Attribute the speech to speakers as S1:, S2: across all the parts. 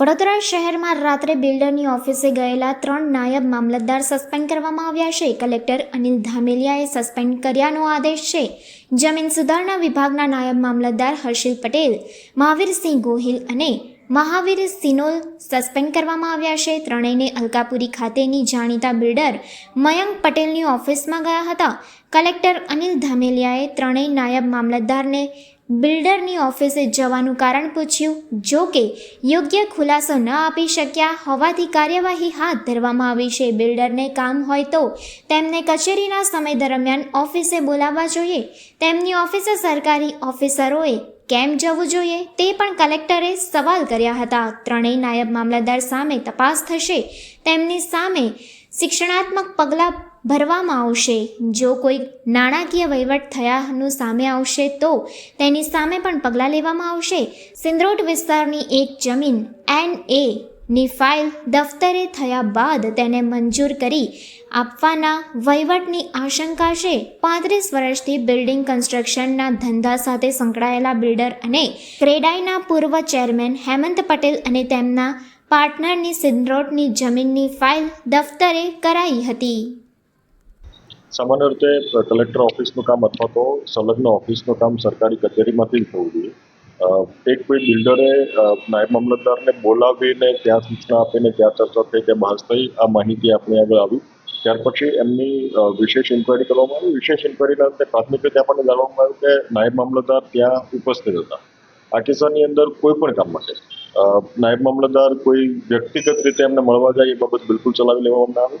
S1: વડોદરા શહેરમાં રાત્રે બિલ્ડરની ઓફિસે ગયેલા ત્રણ નાયબ મામલતદાર સસ્પેન્ડ કરવામાં આવ્યા છે. કલેક્ટર અનિલ ધામેલિયાએ સસ્પેન્ડ કર્યાનો આદેશ છે. જમીન સુધારણા વિભાગના નાયબ મામલતદાર હર્ષિલ પટેલ મહાવીરસિંહ ગોહિલ અને મહાવીર સિનોલ સસ્પેન્ડ કરવામાં આવ્યા છે. ત્રણેયને અલકાપુરી ખાતેની જાણીતા બિલ્ડર મયંક પટેલની ઓફિસમાં ગયા હતા. કલેક્ટર અનિલ ધામેલિયાએ ત્રણેય નાયબ મામલતદારને બિલ્ડરની ઓફિસે જવાનું કારણ પૂછ્યું, જો કે યોગ્ય ખુલાસો ન આપી શક્યા હોવાથી કાર્યવાહી હાથ ધરવામાં આવી છે. બિલ્ડરને કામ હોય તો તેમને કચેરીના સમય દરમિયાન ઓફિસે બોલાવવા જોઈએ. તેમની ઓફિસે સરકારી ઓફિસરોએ કેમ જવું જોઈએ તે પણ કલેક્ટરે સવાલ કર્યા હતા. ત્રણેય નાયબ મામલતદાર સામે તપાસ થશે. તેમની સામે શિક્ષણાત્મક પગલાં ભરવામાં આવશે. જો કોઈ નાણાકીય વહીવટ થયાનું સામે આવશે તો તેની સામે પણ પગલાં લેવામાં આવશે. સિંદ્રોટ વિસ્તારની એક જમીન એન એ ની ફાઇલ દફતરે થયા બાદ તેને મંજૂર કરી આપવાના વહીવટની આશંકા છે. પાંત્રીસ વર્ષથી બિલ્ડિંગ કન્સ્ટ્રક્શનના ધંધા સાથે સંકળાયેલા બિલ્ડર અને ક્રેડાઈના પૂર્વ ચેરમેન હેમંત પટેલ અને તેમના પાર્ટનરની સિંદ્રોટની જમીનની ફાઇલ દફતરે કરાઈ હતી.
S2: સામાન્ય રીતે કલેક્ટર ઓફિસનું કામ અથવા તો સંલગ્ન ઓફિસનું કામ સરકારી કચેરીમાંથી જ થવું જોઈએ. એક કોઈ બિલ્ડરે નાયબ મામલતદારને બોલાવીને ત્યાં સૂચના આપીને ત્યાં ચર્ચા થઈ, ત્યાં બહાર થઈ, આ માહિતી આપણી આગળ આવી. ત્યાર પછી એમની વિશેષ ઇન્કવાયરી કરવામાં આવી. વિશેષ ઇન્કવાયરીના અંતે પ્રાથમિક રીતે આપણને જાણવામાં આવ્યું કે નાયબ મામલતદાર ત્યાં ઉપસ્થિત હતા. આ કિસ્સાની અંદર કોઈ પણ કામ માટે. નાયબ મામલતદાર કોઈ વ્યક્તિગત રીતે એમને મળવા જાય એ બાબત બિલકુલ ચલાવી લેવામાં આવે.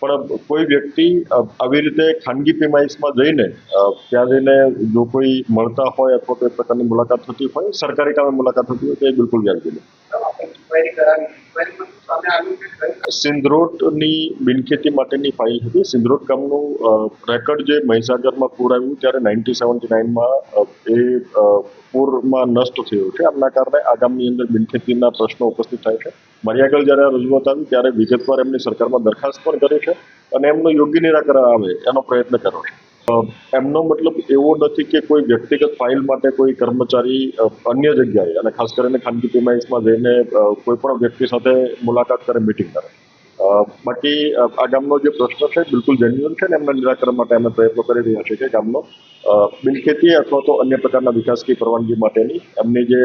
S2: પણ કોઈ વ્યક્તિ આવી રીતે ખાનગી પ્રિમાઇસમાં જઈને ત્યાં જઈને જો કોઈ મળતા હોય અથવા કોઈ પ્રકારની મુલાકાત થતી હોય, સરકારી કામે મુલાકાત થતી હોય તો એ બિલકુલ વ્યાજબી
S3: નહીં.
S2: સિંદ્રોટની બિનખેતી માટેની ફાઇલ હતી. સિંદ્રોટ ગામનું રેકર્ડ જે મહીસાગરમાં પૂર આવ્યું ત્યારે નાઇન્ટી સેવન્ટી નાઇનમાં એ પૂરમાં નષ્ટ થયું છે. આમના કારણે આ ગામની અંદર બિનખેતીના પ્રશ્નો ઉપસ્થિત થાય છે. મારી આગળ જ્યારે આ રજૂઆત આવી, ત્યારે વિગતવાર એમની સરકારમાં દરખાસ્ત પણ કરી છે અને એમનું યોગ્ય નિરાકરણ આવે એનો પ્રયત્ન કર્યો છે. એમનો મતલબ એવો નથી કે કોઈ વ્યક્તિગત ફાઇલ માટે કોઈ કર્મચારી અન્ય જગ્યાએ અને ખાસ કરીને ખાનગી પીમાઇસમાં જઈને કોઈ પણ વ્યક્તિ સાથે મુલાકાત કરે મિટિંગ કરે. બાકી આ ગામનો જે પ્રશ્ન છે, બિલકુલ જેન્યુઅન છે ને એમના નિરાકરણ માટે અમે પ્રયત્નો કરી રહ્યા છીએ કે ગામનો બિનખેતી અથવા તો અન્ય પ્રકારના વિકાસની પરવાનગી માટેની એમની જે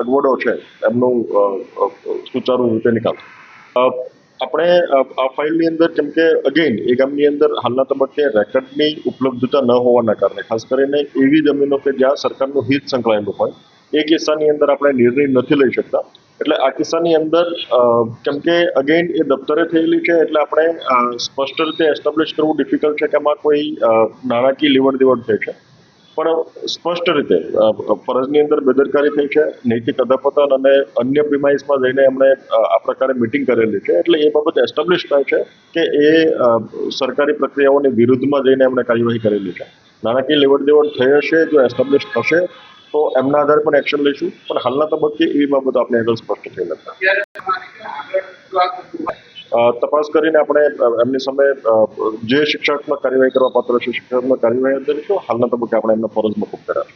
S2: અગવડો છે, એમનું સુચારુ રીતે નિકાલ આપણે આ ફાઇલની અંદર જેમ કે અગેન એ ગામની અંદર હાલના તબક્કે રેકર્ડની ઉપલબ્ધતા ન હોવાના કારણે, ખાસ કરીને એવી જમીનો કે જ્યાં સરકારનું હિત સંકળાયેલું હોય, એ કિસ્સાની અંદર આપણે નિર્ણય નથી લઈ શકતા. એટલે આ કિસ્સાની અંદર કેમ કે અગેન એ દફતરે થયેલી છે, એટલે આપણે સ્પષ્ટ રીતે એસ્ટાબ્લિશ કરવું ડિફિકલ્ટ છે કે આમાં કોઈ નાણાકીય લેવડ દેવડ થઈ છે. પણ સ્પષ્ટ રીતે ફરજની અંદર બેદરકારી થઈ છે, નૈતિક અધપતન અને અન્ય પ્રિમાઇસમાં જઈને એમણે આ પ્રકારે મિટિંગ કરેલી છે, એટલે એ બાબત એસ્ટાબ્લિશ થાય છે કે એ સરકારી પ્રક્રિયાઓની વિરુદ્ધમાં જઈને એમણે કાર્યવાહી કરેલી છે. નાણાકીય લેવડ દેવડ થઈ હશે, જો એસ્ટાબ્લિશ થશે તો એમના આધારે પણ એક્શન લઈશું. પણ હાલના તબક્કે એવી બાબતો આપણે આગળ સ્પષ્ટ થઈ નથી. તપાસ કરીને આપણે એમની સામે જે શિક્ષાત્મક કાર્યવાહી કરવા પાત્ર છે શિક્ષાત્મક કાર્યવાહી કરીશું. હાલના તબક્કે આપણે એમના ફરજ મોકૂફ કર્યા